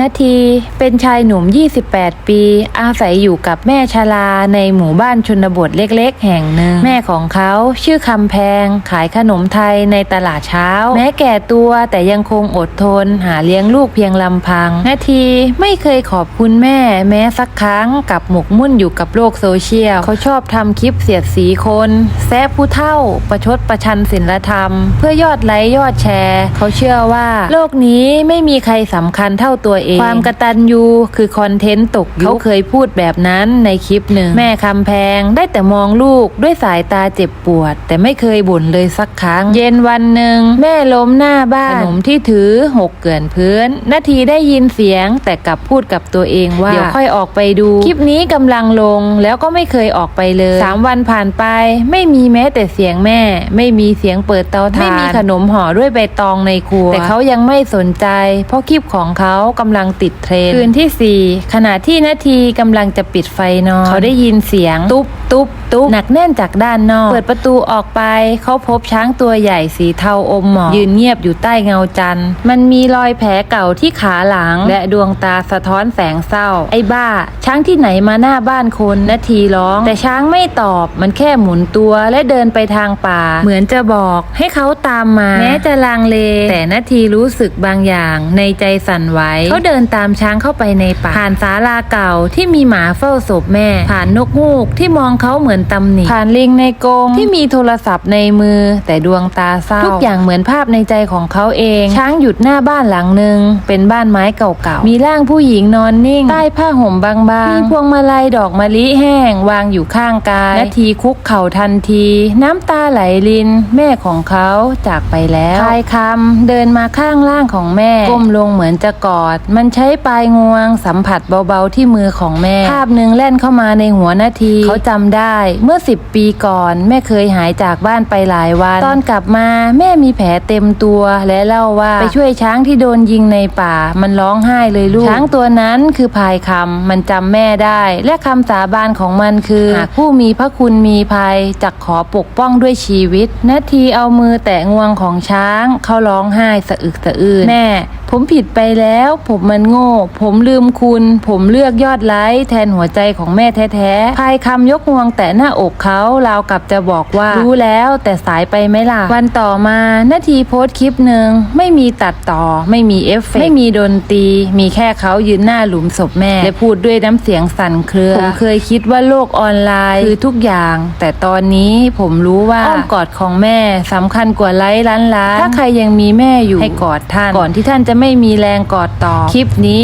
นาทีเป็นชายหนุ่ม 28 ปี อาศัยอยู่กับแม่ชราในหมู่บ้านชนบทเล็กๆ แห่งหนึ่ง แม่ของเขาชื่อคำแพง ขายขนมไทยในตลาดเช้า แม้แก่ตัวแต่ยังคงอดทน หาเลี้ยงลูกเพียงลำพัง นาทีไม่เคยขอบคุณแม่ แม้สักครั้งกับหมกมุ่นอยู่กับโลกโซเชียล เขาชอบทำคลิปเสียดสีคน แซะผู้เท่า ประชดประชันศีลธรรม เพื่อยอดไลค์ยอดแชร์ เขาเชื่อว่า โลกนี้ไม่มีใครสำคัญเท่าตัวเอง ความกตัญญูคือคอนเทนต์ตกยุคเขาเคยพูดแบบนั้นในคลิปหนึ่งแม่คำแพงได้แต่มองลูกด้วยสายตาเจ็บปวด แต่ไม่เคยบ่นเลยสักครั้ง เย็นวันหนึ่งแม่ล้มหน้าบ้านขนมที่ถือหกเกลื่อนพื้น นาทีได้ยินเสียง แต่กลับพูดกับตัวเองว่าเดี๋ยวค่อยออกไปดู คลิปนี้กำลังลงแล้วก็ไม่เคยออกไปเลยสามวันผ่านไป ไม่มีแม้แต่เสียงแม่ ไม่มีเสียงเปิดเตาถ่านไม่มีขนมห่อด้วยใบตองในครัว แต่เขายังไม่สนใจ เพราะคลิปของเขากำลังติดเทรนด์คืนที่สี่ขณะที่นาทีกำลังจะปิดไฟนอน เขาได้ยินเสียง ตุ๊บตุ๊บ ตุ๊บหนักแน่นจากด้านนอก เปิดประตูออกไป เขาพบช้างตัวใหญ่สีเทาอมหมอกยืนเงียบอยู่ใต้เงาจันทร์มันมีรอยแผลเก่าที่ขาหลัง และดวงตาสะท้อนแสงเศร้า ไอ้บ้า ช้างที่ไหนมาหน้าบ้านคนนาทีร้อง แต่ช้างไม่ตอบมันแค่หมุนตัวและเดินไปทางป่า เหมือนจะบอกให้เขาตามมา แม้จะลังเล แต่นาทีรู้สึกบางอย่างในใจสั่นไหวเขาเดินตามช้างเข้าไปในป่าผ่านศาลาเก่าที่มีหมาเฝ้าศพแม่ ผ่านนกฮูกที่มองเขาเหมือนตำหนิผ่านลิงในกรงที่มีโทรศัพท์ในมือ แต่ดวงตาเศร้าทุกอย่างเหมือนภาพในใจของเขาเอง ช้างหยุดหน้าบ้านหลังหนึ่งเป็นบ้านไม้เก่าๆมีร่างผู้หญิงนอนนิ่ง ใต้ผ้าห่มบางๆมีพวงมาลัยดอกมะลิแห้ง วางอยู่ข้างกายนาทีคุกเข่าทันที น้ำตาไหลลิน แม่ของเขาจากไปแล้วคายคำเดินมาข้างล่างของแม่ ก้มลงเหมือนจะกอด มันใช้ปลายงวง สัมผัสเบาๆที่มือของแม่ ภาพหนึ่งแล่นเข้ามาในหัวนาที เขาจำได้เมื่อสิบปีก่อน แม่เคยหายจากบ้านไปหลายวัน ตอนกลับมาแม่มีแผลเต็มตัว และเล่าว่าไปช่วยช้างที่โดนยิงในป่า มันร้องไห้เลยลูก ช้างตัวนั้นคือพายคำมันจำแม่ได้ และคำสาบานของมันคือหากผู้มีพระคุณมีภัยจักขอปกป้องด้วยชีวิต นาทีเอามือแตะงวงของช้างเขาร้องไห้สะอึกสะอื้นแม่ผมผิดไปแล้ว ผมมันโง่ ผมลืมคุณ ผมเลือกยอดไลค์แทนหัวใจของแม่แท้ๆพายคำยกงวงแต่หน้าอกเขาราวกับจะบอกว่า รู้แล้วแต่สายไปไหมล่ะ วันต่อมานาทีโพสต์คลิปหนึ่งไม่มีตัดต่อ ไม่มีเอฟเฟกไม่มีดนตรี มีแค่เขายืนหน้าหลุมศพแม่ และพูดด้วยน้ำเสียงสั่นเครือผมเคยคิดว่าโลกออนไลน์คือทุกอย่าง แต่ตอนนี้ผมรู้ว่าอ้อมกอดของแม่สำคัญกว่าไลค์ล้านล้านถ้าใครยังมีแม่อยู่ให้กอดท่านก่อนที่ท่านจะไม่มีแรงกอดต่อคลิปนี้